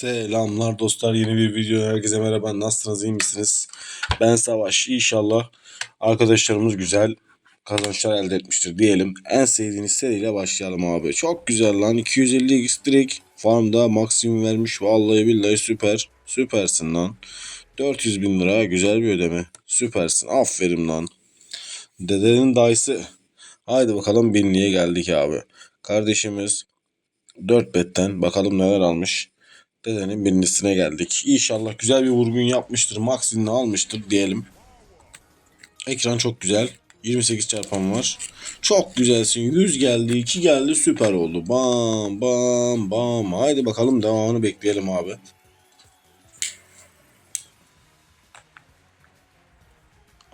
Selamlar dostlar yeni bir video herkese merhaba nasılsınız iyi misiniz? Ben Savaş İnşallah arkadaşlarımız güzel kazançlar elde etmiştir diyelim. En sevdiğiniz seriyle başlayalım abi. Çok güzel lan 250 x direkt farmda maksimum vermiş vallahi billahi süper. Süpersin lan. 400 bin lira güzel bir ödeme. Süpersin aferin lan. Dedenin dayısı. Haydi bakalım binliğe geldik abi. Kardeşimiz 4 betten bakalım neler almış. Dedenin birincisine geldik. İnşallah güzel bir vurgun yapmıştır. Maksimini almıştır diyelim. Ekran çok güzel. 28 çarpan var. Çok güzelsin. 100 geldi, 2 geldi. Süper oldu. Bam bam bam. Haydi bakalım devamını bekleyelim abi.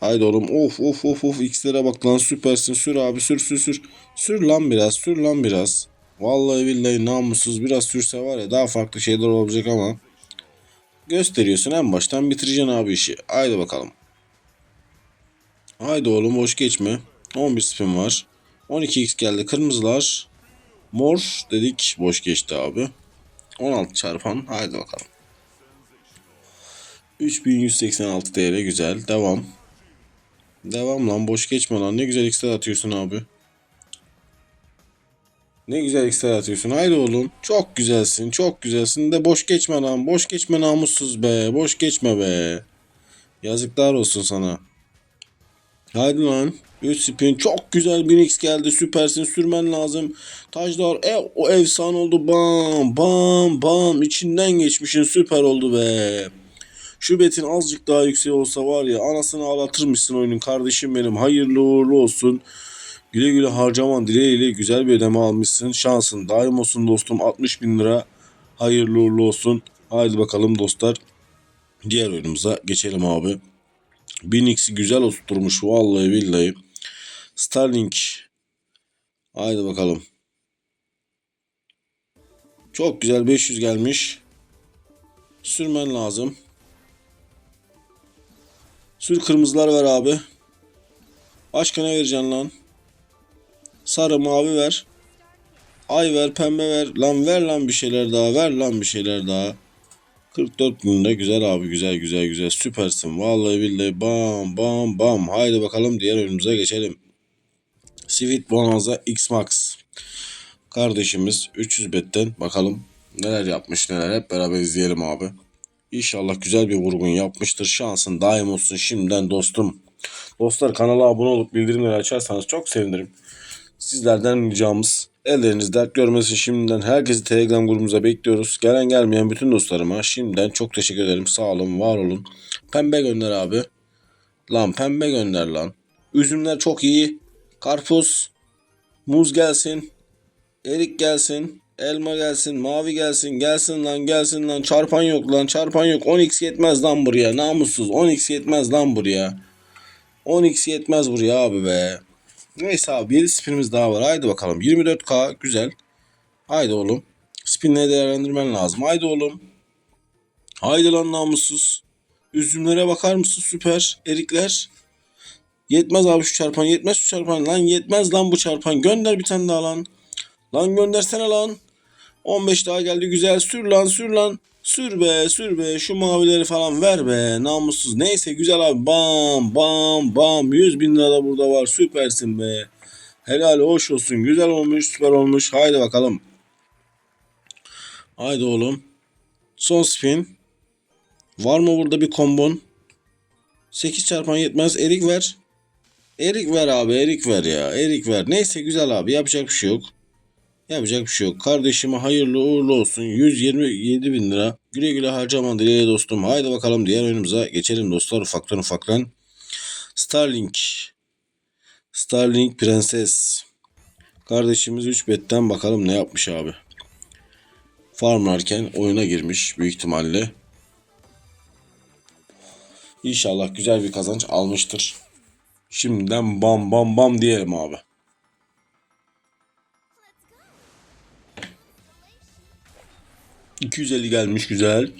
Haydi oğlum. Of of of of. X'lere bak lan süpersin. Sür abi sür sür sür. Sür lan biraz. Sür lan biraz. Vallahi billahi namussuz biraz sürse var ya daha farklı şeyler olacak ama gösteriyorsun en baştan bitireceksin abi işi. Haydi bakalım. Haydi oğlum boş geçme. 11 spin var. 12x geldi kırmızılar. Mor dedik boş geçti abi. 16 çarpan haydi bakalım. 3186 TL güzel devam. Devam lan boş geçme lan ne güzel x'ler atıyorsun abi. Ne güzel x'ler atıyorsun. Haydi oğlum. Çok güzelsin. Çok güzelsin. De boş geçme lan. Boş geçme namussuz be. Boş geçme be. Yazıklar olsun sana. Haydi lan. 3 spin. Çok güzel 1000x geldi. Süpersin. Sürmen lazım. Taşlar. E, o efsane oldu. Bam. Bam. Bam. İçinden geçmişin. Süper oldu be. Şu betin azıcık daha yüksek olsa var ya anasını ağlatırmışsın oyunun kardeşim benim. Hayırlı uğurlu olsun. Güle güle harcaman dileğiyle güzel bir ödeme almışsın. Şansın daim olsun dostum. 60 bin lira hayırlı uğurlu olsun. Haydi bakalım dostlar. Diğer oyunumuza geçelim abi. 1000x'i güzel oturtmuş vallahi billahi. Starlink. Haydi bakalım. Çok güzel 500 gelmiş. Sürmen lazım. Sür kırmızılar ver abi. Başka ne vereceksin lan? Sarı mavi ver. Ay ver pembe ver. Lan ver lan bir şeyler daha. Ver lan bir şeyler daha. 44 günde güzel abi güzel güzel güzel süpersin. Vallahi billahi bam bam bam. Haydi bakalım diğer oyunumuza geçelim. Sweet Bonanza X Max. Kardeşimiz 300 betten bakalım neler yapmış neler hep beraber izleyelim abi. İnşallah güzel bir vurgun yapmıştır. Şansın daim olsun şimdiden dostum. Dostlar kanala abone olup bildirimleri açarsanız çok sevinirim. Sizlerden ricamız ellerinizde dert görmesin şimdiden herkesi Telegram grubumuza bekliyoruz. Gelen gelmeyen bütün dostlarıma şimdiden çok teşekkür ederim. Sağ olun, var olun. Pembe gönder abi. Lan pembe gönder lan. Üzümler çok iyi. Karpuz, muz gelsin. Erik gelsin. Elma gelsin, mavi gelsin, gelsin lan, gelsin lan. Çarpan yok lan, çarpan yok. 10x yetmez lan buraya. Namussuz. 10x yetmez lan buraya. 10x yetmez buraya abi be. Neyse abi 7 spinimiz daha var. Haydi bakalım. 24k güzel. Haydi oğlum. Spinle değerlendirmen lazım. Haydi oğlum. Haydi lan namussuz. Üzümlere bakar mısın? Süper. Erikler. Yetmez abi şu çarpan. Yetmez şu çarpan. Lan yetmez lan bu çarpan. Gönder bir tane daha lan. Lan göndersene lan. 15 daha geldi. Güzel. Sür lan sür lan. Sür be sür be şu mavileri falan ver be namussuz. Neyse güzel abi bam bam bam 100 bin lira da burada var süpersin be. Helal hoş olsun güzel olmuş süper olmuş haydi bakalım. Haydi oğlum. Son spin. Var mı burada bir kombon? 8 çarpan yetmez erik ver. Erik ver abi erik ver ya erik ver. Neyse güzel abi yapacak bir şey yok. Yapacak bir şey yok. Kardeşime hayırlı uğurlu olsun. 127 bin lira. Güle güle harcaman dileğiyle dostum. Haydi bakalım diğer oyunumuza geçelim dostlar ufaktan ufaktan. Starlink. Starlink Prenses. Kardeşimiz 3 betten bakalım ne yapmış abi. Farmlarken oyuna girmiş büyük ihtimalle. İnşallah güzel bir kazanç almıştır. Şimdiden bam bam bam diyelim abi. ...250 gelmiş güzel.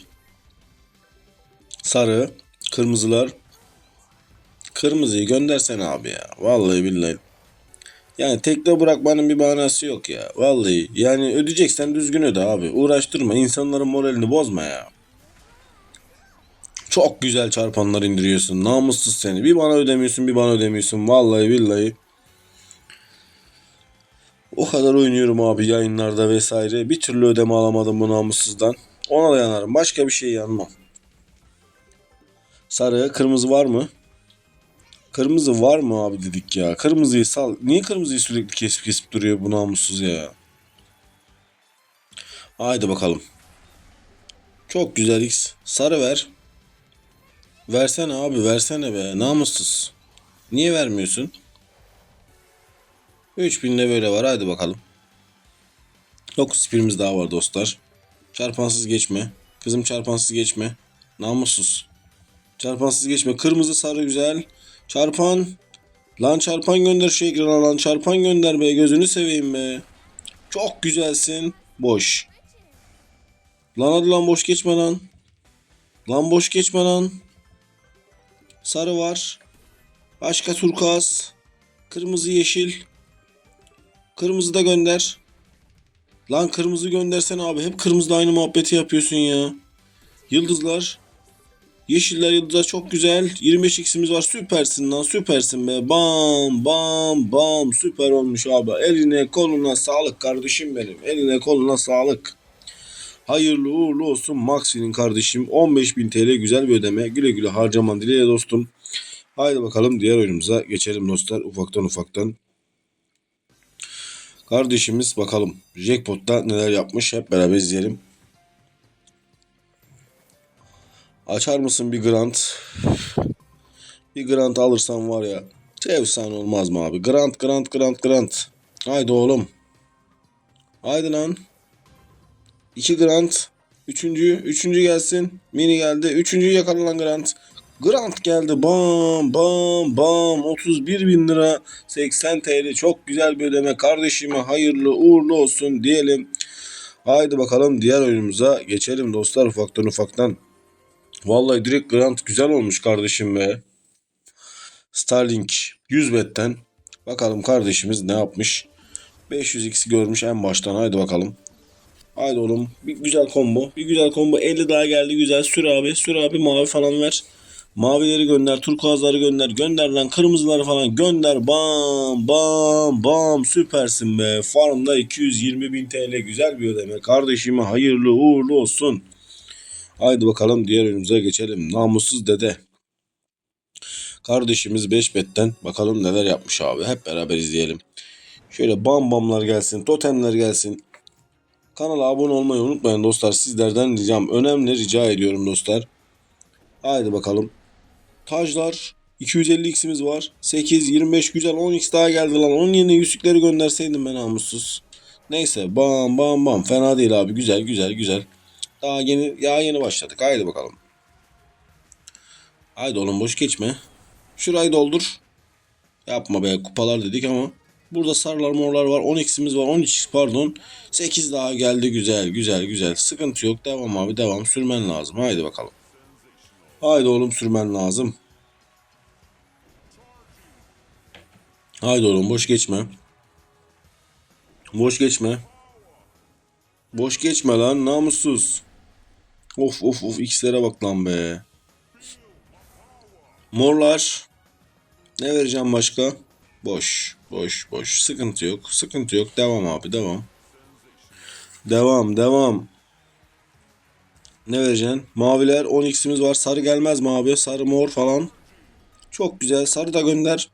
Sarı. Kırmızılar. Kırmızıyı göndersen abi ya. Vallahi billahi. Yani tekte bırakmanın bir manası yok ya. Vallahi yani ödeyeceksen düzgün öde abi. Uğraştırma insanların moralini bozma ya. Çok güzel çarpanlar indiriyorsun. Namussuz seni. Bir bana ödemiyorsun bir bana ödemiyorsun. Vallahi billahi. O kadar oynuyorum abi yayınlarda vesaire. Bir türlü ödeme alamadım bu namussuzdan. Ona da yanarım. Başka bir şey yanmam. Sarı, kırmızı var mı? Kırmızı var mı abi dedik ya. Kırmızıyı sal. Niye kırmızıyı sürekli kesip kesip duruyor bu namussuz ya? Haydi bakalım. Çok güzel X. Sarı ver. Versene abi versene be. Namussuz. Niye vermiyorsun? 3000 de böyle var. Haydi bakalım. 9 spirimiz daha var dostlar. Çarpansız geçme. Kızım çarpansız geçme. Namussuz. Çarpansız geçme. Kırmızı sarı güzel. Çarpan. Lan çarpan gönder şu ekrana lan. Çarpan gönder be. Gözünü seveyim be. Çok güzelsin. Boş. Lan hadi lan boş geçme lan. Lan boş geçme lan. Sarı var. Başka turkuaz. Kırmızı yeşil. Kırmızı da gönder. Lan kırmızı göndersene abi. Hep kırmızıda aynı muhabbeti yapıyorsun ya. Yıldızlar. Yeşiller yıldızlar çok güzel. 25 x'imiz var. Süpersin lan süpersin be. Bam bam bam. Süper olmuş abi. Eline koluna sağlık kardeşim benim. Eline koluna sağlık. Hayırlı uğurlu olsun Maxi'nin kardeşim. 15.000 TL güzel bir ödeme. Güle güle harcaman dileğiyle dostum. Haydi bakalım diğer oyunumuza geçelim dostlar. Ufaktan ufaktan. Kardeşimiz bakalım Jackpot'ta neler yapmış hep beraber izleyelim. Açar mısın bir grant? Bir grant alırsan var ya. Efsane olmaz mı abi? Grant grant grant grant. Haydi oğlum. Haydi lan. İki grant. Üçüncü. Üçüncü gelsin. Mini geldi. Üçüncü yakala grant. Grant geldi. Bam bam bam. 31 bin lira. 80 TL. Çok güzel bir ödeme. Kardeşime hayırlı uğurlu olsun diyelim. Haydi bakalım diğer oyunumuza geçelim dostlar ufaktan ufaktan. Vallahi direkt Grant güzel olmuş kardeşim be. Starlink 100 betten. Bakalım kardeşimiz ne yapmış. 500x görmüş en baştan. Haydi bakalım. Haydi oğlum. Bir güzel combo. Bir güzel combo. 50 daha geldi güzel. Sür abi. Sür abi. Mavi falan ver. Mavileri gönder. Turkuazları gönder. Gönder lan. Kırmızıları falan gönder. Bam bam bam. Süpersin be. Farmda 220 bin TL. Güzel bir ödeme. Kardeşime hayırlı uğurlu olsun. Haydi bakalım diğer önümüze geçelim. Namussuz dede. Kardeşimiz 5 betten bakalım neler yapmış abi. Hep beraber izleyelim. Şöyle bam bamlar gelsin, totemler gelsin. Kanala abone olmayı unutmayın dostlar. Sizlerden ricam, önemli rica ediyorum dostlar. Haydi bakalım. Tajlar 250 x'imiz var. 8, 25 güzel 10 x daha geldi lan. Onun yerine yüzükleri gönderseydim ben namussuz. Neyse bam bam bam fena değil abi. Güzel güzel güzel. Daha yeni ya yeni başladık. Haydi bakalım. Haydi oğlum boş geçme. Şurayı doldur. Yapma be kupalar dedik ama. Burada sarılar morlar var. 10 x'imiz var. 13 pardon. 8 daha geldi güzel güzel güzel. Sıkıntı yok. Devam abi devam. Sürmen lazım. Haydi bakalım. Haydi oğlum sürmen lazım. Haydi oğlum boş geçme. Boş geçme. Boş geçme lan namussuz. Of of of x'lere bak lan be. Morlar. Ne vereceğim başka? Boş. Boş boş. Sıkıntı yok. Sıkıntı yok. Devam abi devam. Devam devam. Ne vereceksin? Maviler 10x'imiz var. Sarı gelmez mi abi? Sarı mor falan. Çok güzel. Sarı da gönder.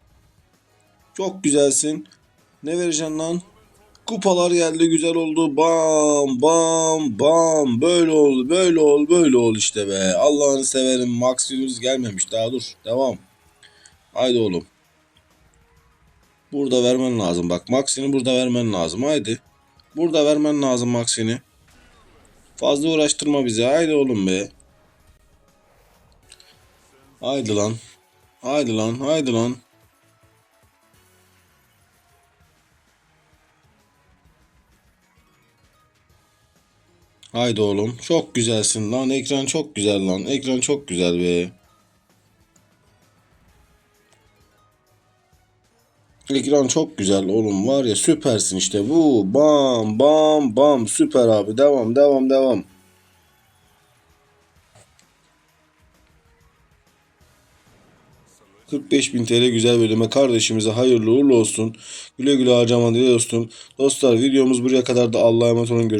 Çok güzelsin. Ne vereceksin lan? Kupalar geldi güzel oldu. Bam bam bam. Böyle oldu böyle ol böyle ol işte be. Allah'ını severim. Maximus gelmemiş daha dur. Devam. Haydi oğlum. Burada vermen lazım. Bak Max'ini burada vermen lazım. Haydi. Burada vermen lazım Max'ini. Fazla uğraştırma bizi. Haydi oğlum be. Haydi lan. Haydi lan. Haydi lan. Haydi oğlum. Çok güzelsin lan. Ekran çok güzel lan. Ekran çok güzel be. Ekran çok güzel oğlum var ya süpersin işte bu. Bam bam bam süper abi. Devam devam devam. bin TL güzel bir ödeme kardeşimize hayırlı uğurlu olsun. Güle güle harcaman diye dostum. Dostlar videomuz buraya kadar da Allah'a emanet olun. Görüşürüz.